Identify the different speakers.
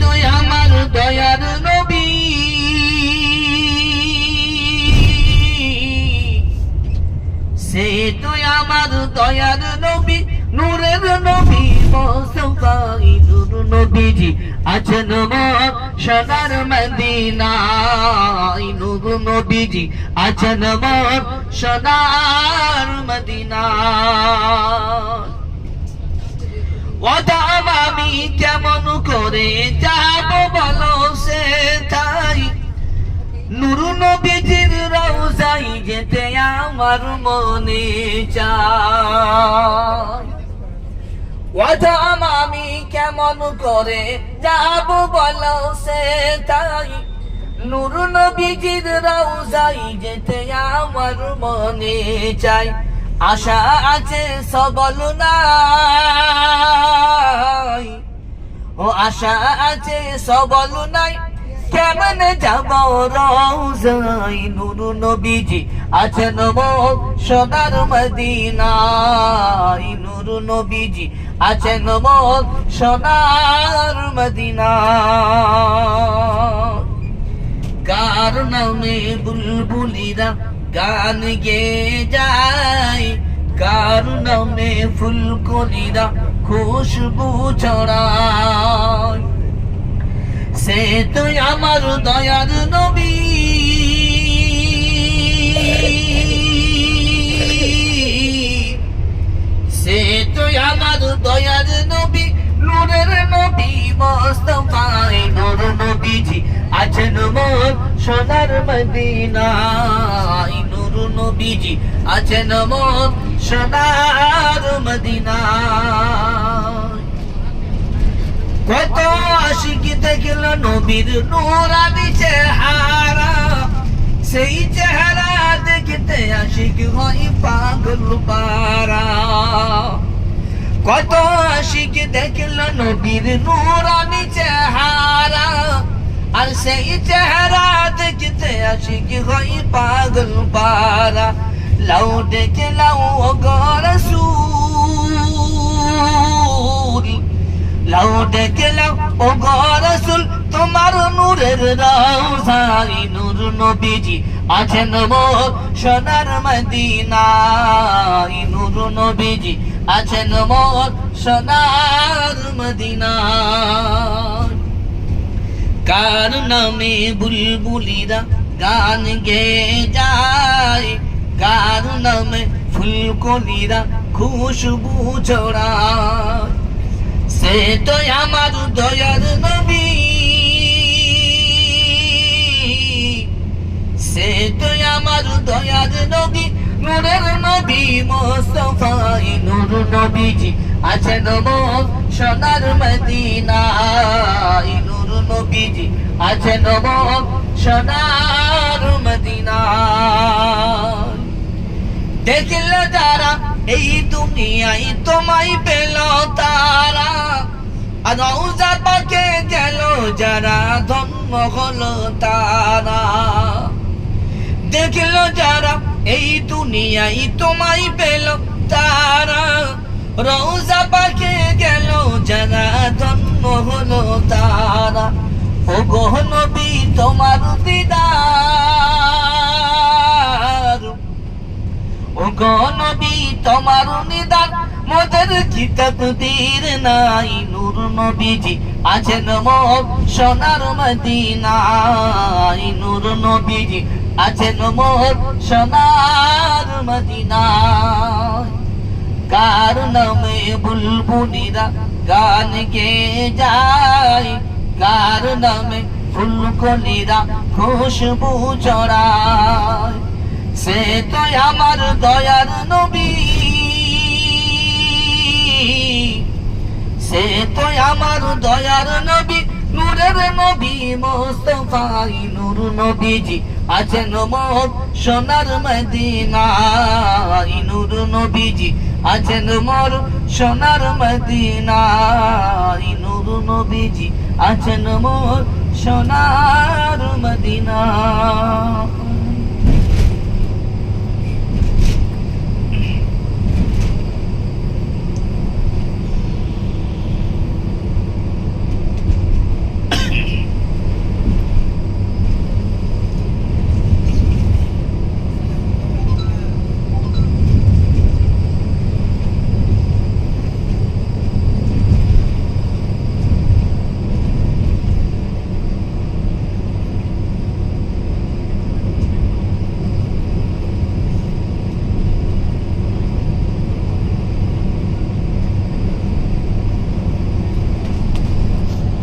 Speaker 1: তুই আমার দয়ার নবী। সে তুই আমার দয়ার নবী, নূরের নবী, মোস্তফাই নূর নবীজি আছেন সোনার মদিনায়। নূর নবীজি আছেন মোর সোনার মদিনায়। ওদাম আমি কেমন করে যাব বলো সে তাই? নুরু নবীজির রওজাই যেতে আমার মনে চায়। আমি কেমন করে যাব বলো সে তাই? নুরু নবীজির রওজাই যেতে আমার মনে চাই আশা আছে সবল নাই। ও আশা আছে সবল নাই। কেমন যাব রওজাই নুরু নবীজি আছেন মো সোনার মদিনায়। নুরু নবীজি আছেন মো সোনার মদিনা কার নামে বুলবুলিরা গান গে যায়। কার নামে ফুলকলিরা খুশবু ছড়ায়? সে তো আমার দয়ার নবী। সে তো আমার দয়ার নবী, নূরের নবী, মোস্তফায় নূর নবীজি আছেন মোর সোনার মদিনায় নূর নবীজি আছেন মোর সোনার মদিনায় কত আশিক দেখল নবীর নূরানি চেহারা, সেই চেহারা দেখতে আশিক হয় পাগল পারা কত আশিক দেখল নবীর নূরানি চেহারা আর সেই চেহারা দেখতে আশিক হয় পাগল পারা লাউ দেখে লাউ গরসুল লাউ ডেকে লাউ, ও গরসুল তোমার নূরের রাউজাই নূর নবীজি আছেন মোর সোনার মদিনায়। নূর নবীজি আছেন মোর সোনার মদিনায়। কার নামে বুলবুলিরা গান গে যায়। কার নামে ফুলকলিরা খুশবু ছড়ায়। সে তো আমার দয়ার নবী। সে তো আমার দয়ার নবী। নূরের নবী মোস্তফাই, নূর নবীজি আছেন সোনার মদিনায়। নূর নবীজি আছেন মোর সোনার মদিনায় দেখল যারা, এই দুনিয়ায় তোমায় পেল তারা। আর রওজা পাকে গেল যারা, ধন্য হলো তারা। দেখল যারা, এই দুনিয়ায় তোমায় পেল তারা। রওজা পাকে গেল যারা, ধন্য হলো তারা। ও গো নবী, তোমার দিদার ও নবী, তোমার নিদান মোদের কিতাব দীর নাই? নূর নবীজি আছেন মোর সোনার মদিনায়। নূর নবীজি আছেন মোর সোনার মদিনায়। কার নামে বুলবুলিরা গান গে যায়। কার নামে ফুলকলিরা খুশবু চড়ায় সে তো আমার দয়ার নবী। সে তো আমার দয়ার নবী। নূরের নবী মোস্তফাই নূর নবীজি আছেন মোর সোনার মদিনাই নূর নবীজি আছেন মোর সোনার মদিনাই নূর নবীজি আছেন মোর সোনার মদিনা।